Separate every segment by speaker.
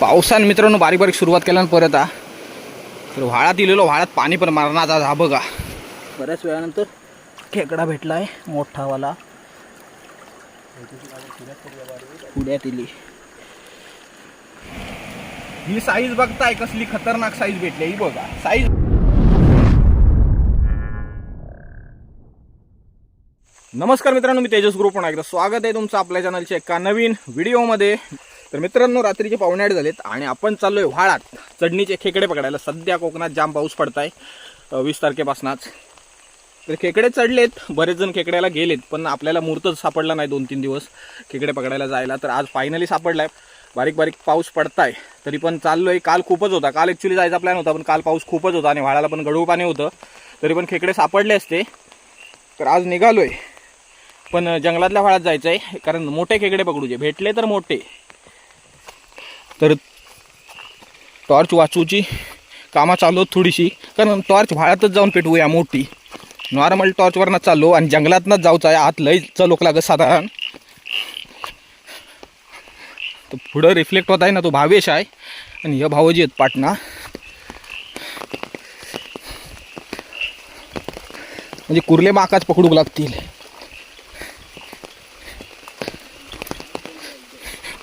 Speaker 1: पावसान मित्रांनो बारीक बारीक सुरुवात केल्यानं परत आ तर व्हाळात दिलेलो व्हाळात पाणी पण मारणार आज हा बघा. बऱ्याच वेळानंतर खेकडा भेटला आहे मोठावाला इली. ही साईज बघताय कसली खतरनाक साईज भेटली ही बघा. साईज नमस्कार मित्रांनो मी तेजस ग्रुप पुन्हा एकदा. स्वागत आहे तुमचं आपल्या चॅनलच्या एका नवीन व्हिडिओमध्ये तर मित्रांनो रात्रीचे पावणे आठ झालेत आणि आपण चाललोय व्हाळात. चढणीचे खेकडे पकडायला. सध्या कोकणात जाम पाऊस पडताय. वीस तारखेपासूनच. तर खेकडे चढलेत. बरेच जण खेकड्याला गेलेत पण आपल्याला मूर्तच सापडला नाही दोन तीन दिवस खेकडे पकडायला जायला. तर आज फायनली सापडलाय. बारीक बारीक पाऊस पडताय. तरी पण चाललोय. काल खूपच होता. काल ॲक्च्युली जायचा प्लॅन होता पण काल पाऊस खूपच होता आणि व्हाळाला पण गडू पाणी होतं. तरी पण खेकडे सापडले असते. तर आज निघालोय. पण जंगलातल्या व्हाळात जायचं आहे कारण मोठे खेकडे पकडूचे. भेटले तर मोठे. तर टॉर्च वाचूची कामं चालू आहेत थोडीशी. कारण टॉर्च व्हाळातच जाऊन पेटवूया मोठी. नॉर्मल टॉर्चवरनं चाललो आणि जंगलातनंच जाऊचं. आहे आत लई चलोक लागत साधारण. तर पुढं रिफ्लेक्ट होत आहे ना तो भावेश आहे. आणि हे भावजी आहेत पाटणा. म्हणजे कुर्ले माकाच पकडूक लागतील.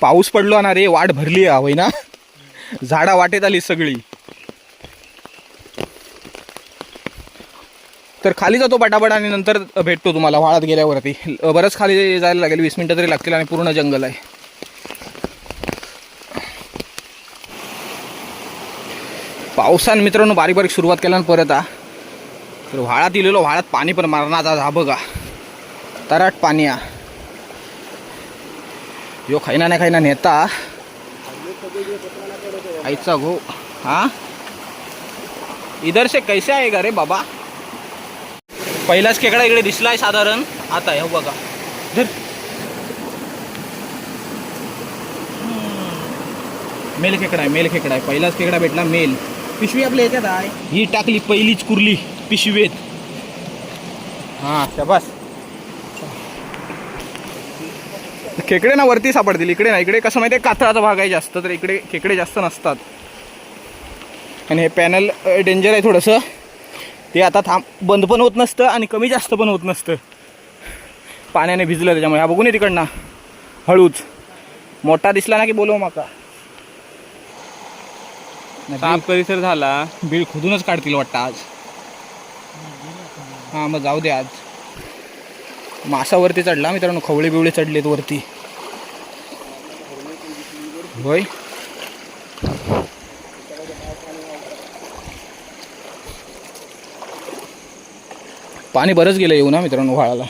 Speaker 1: पाऊस पडलो ना रे वाट भरली आहे होय ना? झाडा वाटेत आली सगळी. तर खाली जातो पटापट आणि नंतर भेटतो तुम्हाला वाळात गेल्यावरती. बरंच खाली जायला लागेल वीस मिनटं तरी लागतील आणि पूर्ण जंगल आहे. पावसान मित्रांनो बारीक बारीक सुरुवात केल्यानं परत आ तर व्हाळात दिलेलो व्हाळात पाणी पण मारणार आज हा बघा तराट पाणी आ यो खाईना नाही खाईना नेता. आईचा गो हा? इधर से कैसे आहे का रे बाबा? पहिलाच खेकडा इकडे दिसलाय साधारण. आता हे हो बघा. धर. मेल खेकडा आहे मेल खेकडा आहे. पहिलाच खेकडा भेटला मेल. पिशवी आपल्या याच्यात आहे. ही टाकली पहिलीच कुर्ली पिशवीत. हा शबास. खेकडे ना वरती सापडतील. इकडे ना इकडे कसं माहिती आहे कातळाचा भाग आहे जास्त तर इकडे खेकडे जास्त नसतात. आणि हे पॅनल डेंजर आहे थोडंसं. ते आता थांब बंद पण होत नसतं आणि कमी जास्त पण होत नसतं. पाण्याने भिजलं त्याच्यामुळे. हा बघून तिकडनं. हळूच. मोठा दिसला ना की बोलव माका.
Speaker 2: साफ परिसर झाला.
Speaker 1: बीळ खोदूनच काढतील वाटतं आज. हां मग जाऊ दे आज. मासावरती चढला मित्रांनो. खवळे बिवळे चढलेत वरती. होय. पाणी बरंच गेलं येऊ ना मित्रांनो व्हाळाला.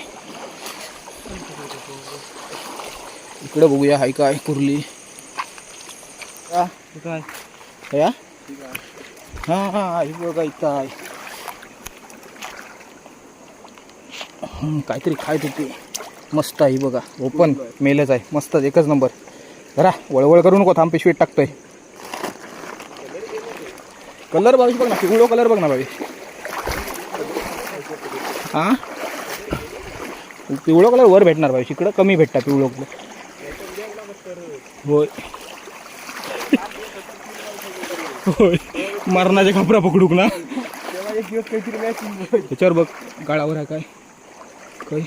Speaker 1: इकडं बघूया हाय काय कुर्ली. हा
Speaker 2: काय
Speaker 1: या? हा हा हे बघा इथं आहे हम्म, काहीतरी खायत होती. मस्त आहे बघा. ओपन मेलच आहे. मस्त एकच नंबर जरा वळवळ करू नको थांब पिशवीत टाकतोय. कलर भावेश बघ ना पिवळो कलर बघ ना भावेश हा? पिवळो कलर वर भेटणार भावेश इकडं कमी भेटतात पिवळो कलर होय. होय. मरणाचे कपडा पकडूक ना. त्याच्यावर बघ गाळावर आहे काय. काही.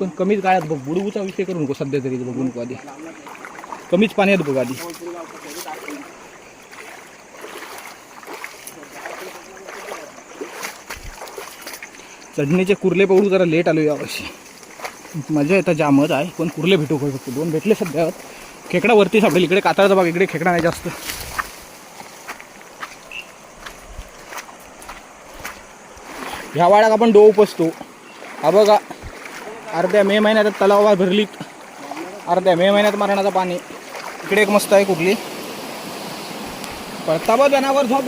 Speaker 1: पण कमीच काळात बघ बुडबुचा विषय करू नको सध्या तरी बघू नको आधी. कमीच पाण्यात बघ आधी. चढणीचे कुर्ले पकडू जरा लेट आलो यावर्षी. मजा येतं जामच आहे पण कुर्ले भेटू काय फक्त? दोन भेटले सध्या. खेकडा वरती सापडेल इकडे कातळाचा भाग इकडे खेकडा नाही जास्त. ह्या वाड्यात आपण डो उपसतो. हा बघा अर्ध्या मे महिन्यात तलावा भरलीत अर्ध्या मे महिन्यात मरणाचं पाणी. इकडे एक मस्त आहे कुठली? पळता बघ जनावर झोप?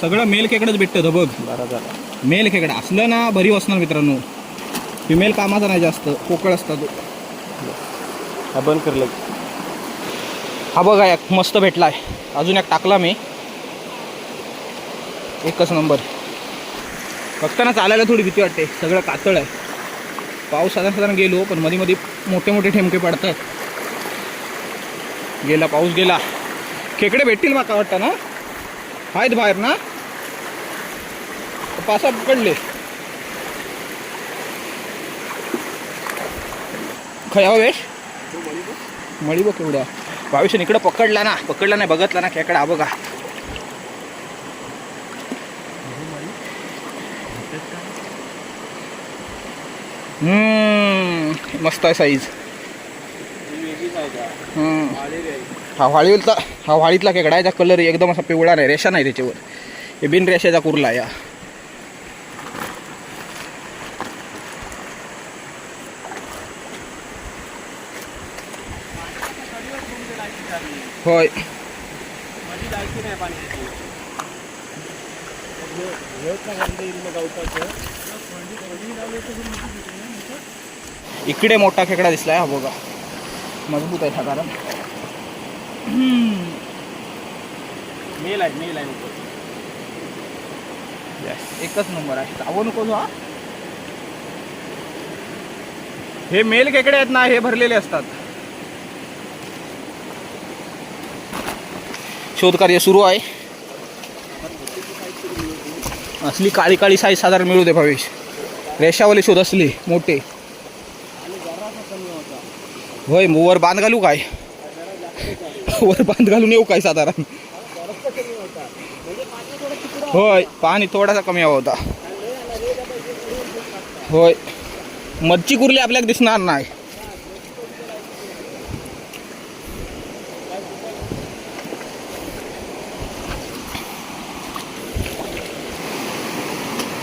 Speaker 1: सगळं मेल खेकडच भेटतं बघ.
Speaker 2: बरा झाला
Speaker 1: मेल खेकडा असलं ना भरी असणार मित्रांनो. फिमेल कामाचा नाही जास्त पोकळ असता तो.
Speaker 2: हा बंद करलं
Speaker 1: हा बघा एक मस्त भेटला आहे अजून एक टाकला मी. एकच नंबर. फक्त ना चालायला थोडी भीती वाटते. सगळं कातळ आहे. पाऊस साधारण साधारण गेलो पण मध्ये मध्ये मोठे मोठे ठेमके पडतात. गेला पाऊस गेला. खेकडे भेटतील माका वाटतं ना? आहेत बाहेर ना? पासा पकडले. खयावा हो वेश? मळी बघ एवढ्या भावेशन इकडं पकडला ना. पकडला नाही बघतला ना खेकडा. बघा. मस्त आहे साईज हा व्हाळीतला हा व्हाळीतला खेकडा आहे कलर एकदम असा पिवळा नाही रेषा नाही त्याच्यावर. हे बिन रेषेचा कुर्ला या होय. इकडे मोठा खेकडा दिसलाय हा बघा. मजबूत आहे साधारण
Speaker 2: मेल आहे मेल आहे
Speaker 1: एकच नंबर आहे. चावू नको हा. हे मेल खेकडे आहेत ना हे भरलेले असतात. शोधकार्य सुरू आहे. असली काळी काळी साईज साधारण मिळू दे भावेश. रेषावाले शोध असली मोठे. होय मग वर बांध घालू काय? वर बांध घालून येऊ काय साधारण? होय पाणी थोडासा कमी हवा होता. होय. मच्छी कुर्ली आपल्याला दिसणार नाही.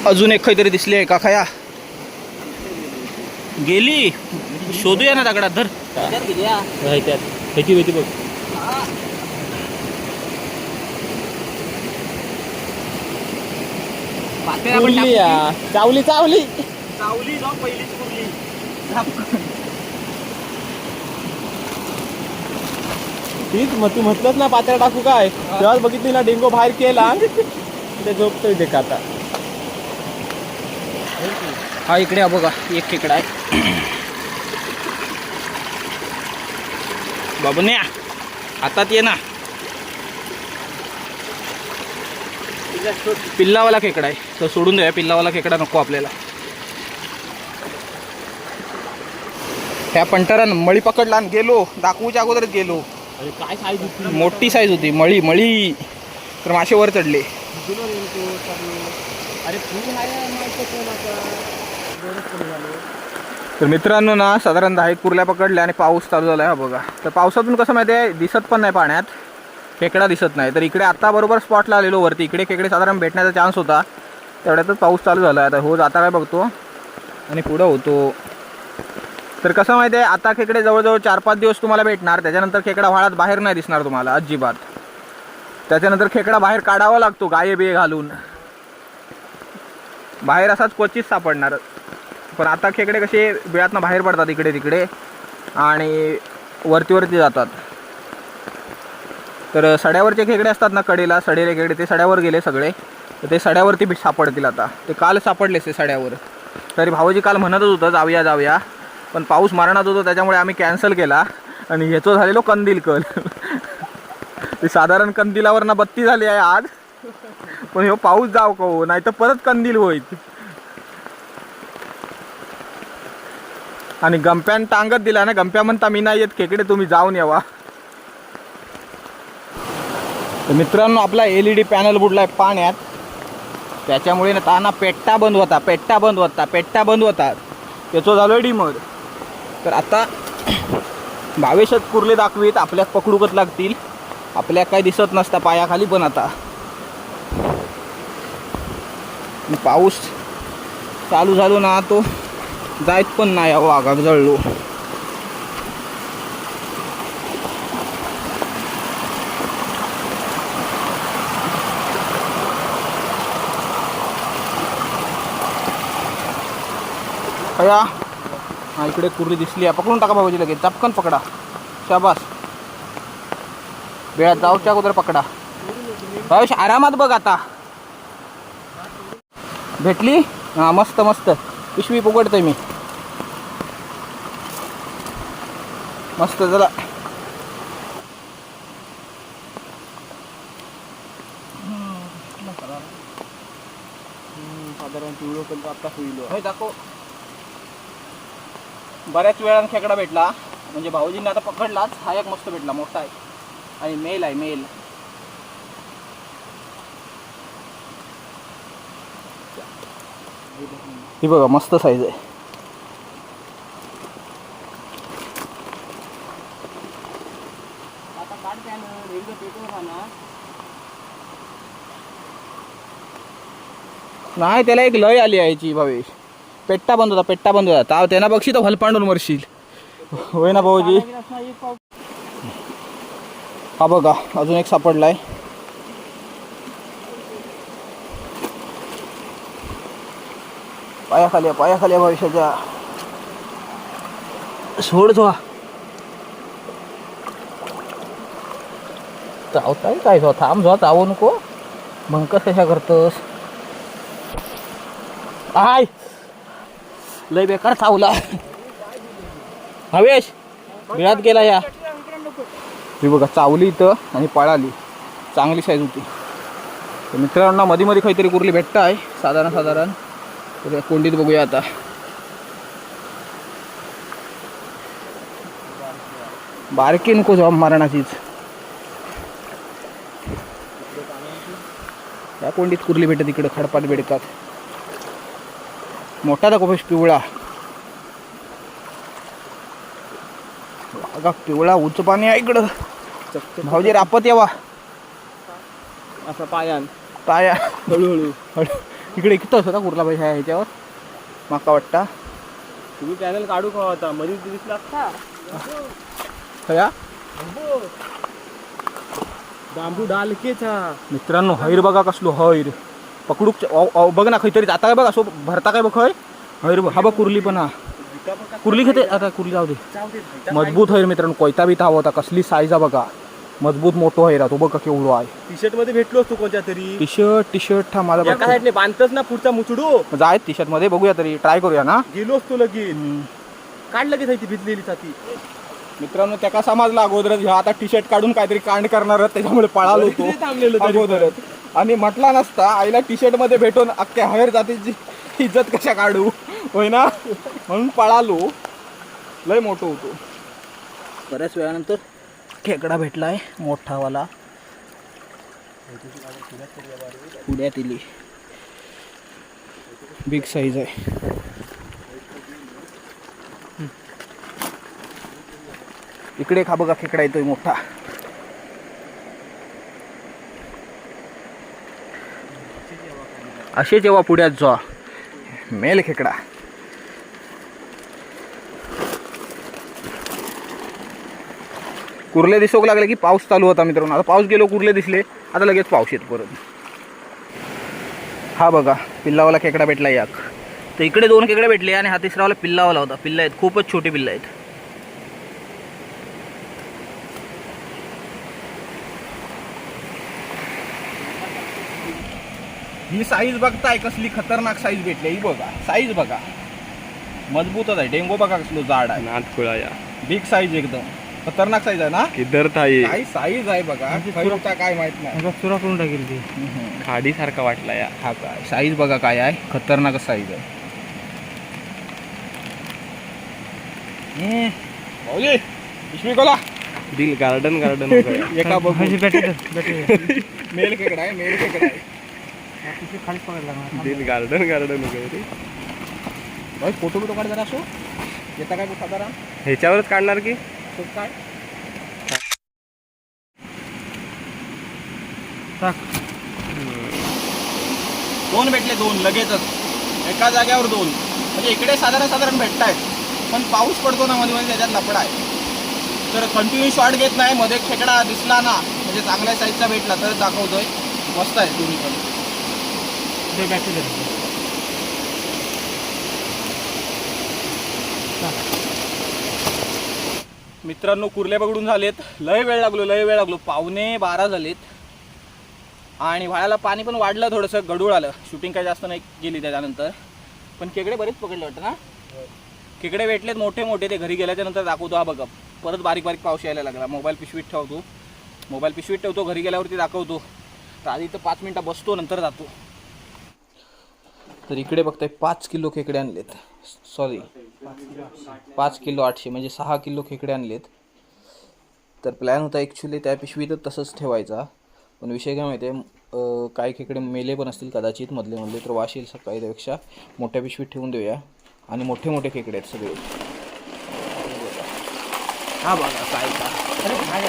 Speaker 1: अजून एक काहीतरी दिसली आहे का खया? गेली. शोधूया ना दगडात धर.
Speaker 2: त्यात ह्याची भीती बघ. कुर्ली या. चावली चावली.
Speaker 1: चावली जाऊ पहिलीच कुर्ली
Speaker 2: तीच मग तू म्हटलंच ना पात्र टाकू काय? तेव्हाच बघितली ना डेंगो बाहेर केला. ते झोपतोय ते आता.
Speaker 1: हा इकडे बघा. एक खेकडा आहे. बाबन्या हातात ये ना. पिल्लावाला खेकडा आहे. तर सोडून द्या पिल्लावाला खेकडा नको आपल्याला. ह्या पंटरानं मळी पकडला आणि गेलो. दाखवूच्या अगोदरच गेलो.
Speaker 2: काय साईज होती?
Speaker 1: मोठी साईज होती. मळी मळी. तर मासे वर चढले.
Speaker 2: अरे फुल
Speaker 1: तर मित्रांनो ना साधारण दहा एक कुर्ल्या पकडल्या आणि पाऊस चालू झाला आहे हा बघा. तर पावसातून कसं माहिती आहे दिसत पण नाही पाण्यात. खेकडा दिसत नाही. तर इकडे आता बरोबर स्पॉटला आलेलो वरती. इकडे खेकडे साधारण भेटण्याचा चान्स होता. तेवढ्यातच पाऊस चालू झाला. आहे आता हो जाता काय बघतो. आणि पुढं होतो. तर कसं माहिती आहे आता खेकडे जवळजवळ चार पाच दिवस तुम्हाला भेटणार. त्याच्यानंतर खेकडा व्हाळात बाहेर नाही दिसणार तुम्हाला अजिबात. त्याच्यानंतर खेकडा बाहेर काढावा लागतो गाये बिये घालून. बाहेर असाच क्वचित सापडणार. पण आता खेकडे कसे बिळातनं बाहेर पडतात इकडे तिकडे आणि वरती वरती जातात. तर सड्यावरचे खेकडे असतात ना कडेला सडेले खेकडे ते सड्यावर गेले सगळे. तर ते सड्यावरती बी सापडतील आता. ते काल सापडलेच ते सड्यावर. तरी भाऊजी काल म्हणतच होतं जाऊया जाऊया. पण पाऊस मारणार होतो त्याच्यामुळे आम्ही कॅन्सल केला. आणि ह्याचं झालेलो कंदील कल. ते साधारण कंदिलावरनं बत्ती झाली आहे आज. पण ह्यो पाऊस जाव का हो नाही तर परत कंदील होईल. आणि गंप्यान टांगत दिला ना गंप्या म्हणता मी नाही येत खेकडे तुम्ही जाऊन यावा. तर मित्रांनो आपला एल ई डी पॅनल बुडलाय पाण्यात. त्याच्यामुळे ना ताना पेट्टा बंद होता पेट्टा बंद होता पेट्टा बंद होता. त्याचं आहे डिमर. तर आता भावेशात कुर्ले दाखवीत आपल्यात पकडूकच लागतील. आपल्या काही दिसत नसता पायाखाली पण आता. पाऊस चालू झालो ना तो जायत पण नाही अहो जळलो. हा इकडे कुर्री दिसली आहे. पकडून टाका भाऊजी लगेच. चपकन पकडा. शाबास. वेळात जाऊच्या अगोदर पकडा. भावेश आरामात बघ आता. भेटली? हां मस्त मस्त. पिशवी उघडते मी. मस्त चला
Speaker 2: साधारण
Speaker 1: बऱ्याच वेळा खेकडा भेटला. म्हणजे भाऊजींनी आता पकडलाच. हा एक मस्त भेटला मोठा आहे. आणि मेल आहे मेल. ही बघा मस्त साईज आहे. नाही त्याला एक लय आली आहे याची भावेश. पेट्टा बंद होता पेट्टा बंद होता. ताव त्यांना बक्षी तर हलपांडून मरशील. होय ना भाऊजी? हा बघा अजून एक सापडलाय. पायाखाली आहे, पायाखाली भविष्याच्या सोड तो चावताय काय झो थांब झो चावू नको. मग कशा करतोस? आय! लय बेकार चावला. हवेश बिळात गेला या. ही बघा चावली इथं आणि पळाली. चांगली साईज होती. मित्रांना मित्रांनो मध्ये मध्ये काहीतरी कुर्ली भेटत आहे साधारण साधारण. तर कोंडीत बघूया आता. बारकी नको जॉब मारणाचीच या कोंडीत कुर्ली भेटत इकडं खडपात बेडकात. मोठा दाखव पिवळा. बघा पिवळा उंच पाणी आहे इकडं. भाऊजी रापत यावा.
Speaker 2: असं पायान.
Speaker 1: ताया
Speaker 2: हळूहळू.
Speaker 1: हळू. इकडे किती होता कुर्ला पैसा आहे ह्याच्यावर? माका वाटता
Speaker 2: तुम्ही पॅनल काढू का होता मध्ये दिसला. असता
Speaker 1: खया
Speaker 2: बांबू. डालकेचा
Speaker 1: मित्रांनो हैर बघा कसलो हैर. पकडूक बघ ना खैतरी जाता काय बघ असो भरता काय बघ हय? हैर. हा बघ कुर्ली पण हा. कुर्ली घेते? आता कुर्ली जाऊ दे. मजबूत हैर मित्रांनो कोयता बी ताव होता कसली साईज बघा. मजबूत मोठो हैरा तो बघ केवढो आहे?
Speaker 2: टी शर्टमध्ये भेटलो असतो कोणत्या तरी?
Speaker 1: टी शर्ट टी शर्ट हा माझा
Speaker 2: एका
Speaker 1: बघ
Speaker 2: साईडने बांधतच ना पुढचा मुचडू?
Speaker 1: जाय टी शर्टमध्ये बघूया तरी ट्राय करूया ना.
Speaker 2: गेलो असतो लगेच. काढ लगेच आहे ती भिजलेली छाती.
Speaker 1: मित्रांनो त्या समजला अगोदरच ह्या आता टी शर्ट काढून काहीतरी कांड करणार त्याच्यामुळे पळालो
Speaker 2: इथे थांबलेलो
Speaker 1: तो
Speaker 2: तरी पण.
Speaker 1: अगोदरच आणि म्हटला नसता आईला टी शर्टमध्ये भेटून अख्ख्या हयर जातीची इज्जत कशा काढू? होय ना? म्हणून पळालो. लय मोठं होतो. बऱ्याच वेळानंतर खेकडा भेटलाय मोठावाला. पुण्यात इली बिग साईज आहे. इकडे खा बघा खेकडा येतोय मोठा. असे जेव्हा पुढ्यात जा मेल खेकडा. कुर्ले दिसोक लागले की पाऊस चालू होता मित्रांनो. आता पाऊस गेलो कुर्ले दिसले. आता लगेच पाऊस येत परत. हा बघा पिल्लावाला खेकडा भेटला याक तर इकडे दोन खेकडे भेटले आणि हा तिसरावाला पिल्लावाला होता. पिल्ला आहेत खूपच छोटे पिल्ला आहेत. ही साईज बघताय कसली खतरनाक साईज भेटली ही बघा साईज बघा. मजबूतच आहे. डेंगो बघा कसलो जाड आहे.
Speaker 2: नाथ खुळा या.
Speaker 1: बिग साईज एकदम. खतरनाक साईज आहे ना?
Speaker 2: किधर थाई
Speaker 1: काय साईज आहे बघा? का काय माहीत नाही.
Speaker 2: सुरा करून टाकेल ती. खाडी सारखा वाटला या.
Speaker 1: हा काय साईज बघा काय आहे. खतरनाक साईज आहे. हम्म. भाऊजी, पिशवी कोला
Speaker 2: दिल गार्डन गार्डन
Speaker 1: एका बघू मेल खेकडा आहे मेल खेकडा आहे.
Speaker 2: दिल गार्डन गार्डन वगैरे
Speaker 1: भाई फोटो बिटो काढ जरा असो. येता काय साधारण?
Speaker 2: ह्याच्यावरच काढणार की?
Speaker 1: तो काय? दोन भेटले दोन लगेचच. एका जाग्यावर दोन. म्हणजे इकडे साधारण साधारण भेटतायत. पण पाऊस पडतो ना मध्ये मध्ये त्याच्यात लपडा आहे. तर कंटिन्यू शॉट घेत नाही मध्ये खेकडा दिसला ना म्हणजे चांगल्या साईजचा भेटला तर दाखवतोय. मस्त आहे दोन्ही पण. मित्रांनो कुर्ले पकडून झालेत. लय वेळ लागलो लय वेळ लागलो. पावणे बारा झालेत. आणि व्हाळ्याला पाणी पण वाढलं थोडंसं गडूळ आलं. शूटिंग काय जास्त नाही गेली त्याच्यानंतर. पण खेकडे बरेच पकडले वाटतं ना? खेकडे भेटलेत मोठे मोठे ते घरी गेल्याच्यानंतर दाखवतो हा बघा. परत बारीक बारीक पाऊस यायला लागला. मोबाईल पिशवीत ठेवतो. मोबाईल पिशवीत ठेवतो घरी गेल्यावरती दाखवतो. तर आधी तर पाच मिनटं बसतो नंतर जातो. तर इकडे बघताय पाच किलो खेकडे आणलेत. सॉरी पाच किलो आठशे म्हणजे सहा किलो खेकडे आणलेत. तर प्लॅन होता ॲक्च्युली त्या पिशवीतच तसंच ठेवायचा. पण विषय काय माहिती आहे काही खेकडे मेले पण असतील कदाचित मधले मधले तर वाश येईल सकाळी त्यापेक्षा मोठ्या पिशवीत ठेवून देऊया. आणि मोठे मोठे खेकडे आहेत सगळे. हा बघा काय का. अरे काय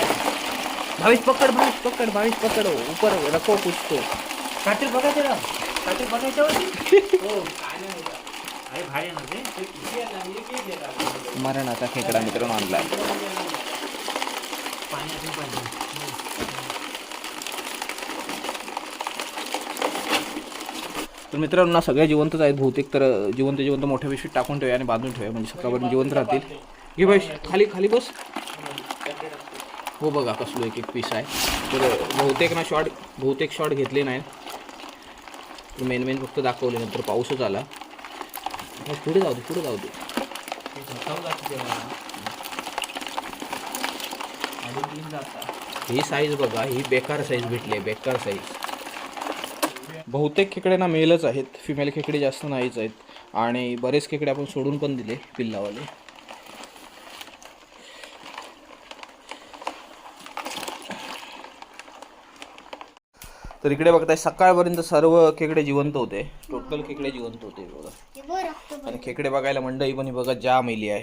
Speaker 1: भावीस पकड भावीस पकड भावीस पकड. उपर रखो कुछ तो
Speaker 3: काठी बघा त्याला काठी बघायच्या हो. काय नाही होत. अरे भारी आहे ना ते? ते किती आहे ना? एक एक येतात.
Speaker 1: मरणाचा खेकडा मित्रांनो
Speaker 3: पाहिजे
Speaker 1: तर मित्रांनो ना सगळ्या जिवंतच आहेत बहुतेक तर जिवंत जिवंत मोठ्या पिशवीत टाकून ठेवूया आणि बांधून ठेवूया म्हणजे सकाळपर्यंत जिवंत राहतील घे भाई खाली खाली बस हो बघा कसलो एक एक पीस आहे तर बहुतेक ना शॉर्ट बहुतेक शॉर्ट घेतले नाही मेन मेन फक्त दाखवले नंतर पाऊसच आला हा, पुढे जाऊ दे पुढे जाऊ दे ही साईज बघा ही बेकार साईज भेटली आहे बेकार साईज बहुतेक खेकडे ना मेलच आहेत फिमेल खेकडे जास्त नाहीच आहेत. आणि बरेच खेकडे आपण सोडून पण दिले पिल्लावाले. तर इकडे बघताय सकाळपर्यंत सर्व खेकडे जिवंत होते. टोटल खेकडे जिवंत होते बघा. आणि खेकडे बघायला मंडई पण ही बघा जा मेली आहे.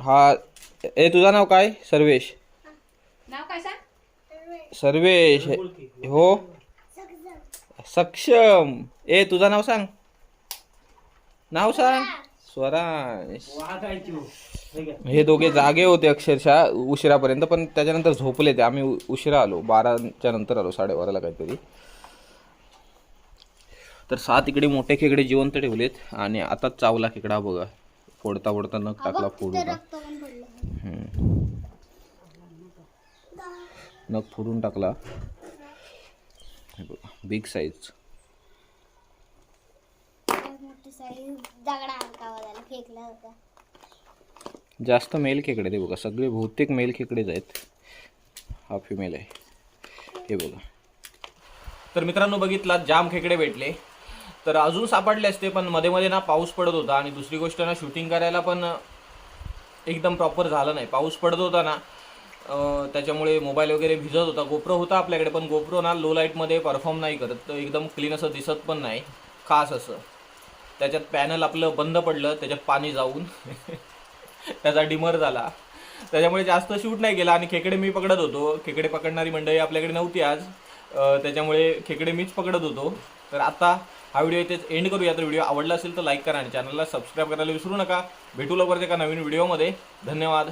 Speaker 1: हा ए तुझं नाव काय? सर्वेश.
Speaker 4: नाव काय सांग?
Speaker 1: सर्वेश. हो? सक्षम. ए तुझं नाव सांग. नाव सांग. स्वरांश
Speaker 3: हो.
Speaker 1: दोघे जागे होते अक्षरशः उशिरापर्यंत पण त्याच्यानंतर झोपले ते. आम्ही उशिरा आलो. बाराच्या नंतर आलो साडेबाराला काहीतरी. तर सात इकडे मोठे खेकडे जिवंत ठेवलेत आणि आता चावला खेकडा बघा. फोडता फोडता नख टाकला फोडून. नख फोडून टाकला. बघा बिग साईज
Speaker 5: दगडा फेकला होता.
Speaker 1: जास्त मेल खेकडे ते बघा सगळे बहुतेक मेल खेकडेच आहेत. हा फिमेल आहे. हे बघा. तर मित्रांनो बघितला जाम खेकडे भेटले. तर अजून सापडले असते पण मध्ये मध्ये ना पाऊस पडत होता आणि दुसरी गोष्ट ना शूटिंग करायला पण एकदम प्रॉपर झालं नाही. पाऊस पडत होता ना त्याच्यामुळे मोबाईल वगैरे भिजत होता. गोप्रो होता आपल्याकडे पण गोप्रो ना लो लाईटमध्ये परफॉर्म नाही करत. तर एकदम क्लीन असं दिसत पण नाही. खास असं. त्याच्यात पॅनल आपलं बंद पडलं त्याच्यात पाणी जाऊन. त्याचा डिमर झाला. त्याच्यामुळे जास्त शूट नाही केला आणि खेकडे मी पकडत होतो. खेकडे पकडणारी मंडळी आपल्याकडे नव्हती आज. त्याच्यामुळे खेकडे मीच पकडत होतो. तर आता हा व्हिडिओ इथेच एंड करूया. तर व्हिडिओ आवडला असेल तर लाईक करा आणि चॅनलला सबस्क्राईब करायला विसरू नका. भेटू लवकरच एका नवीन व्हिडिओमध्ये धन्यवाद.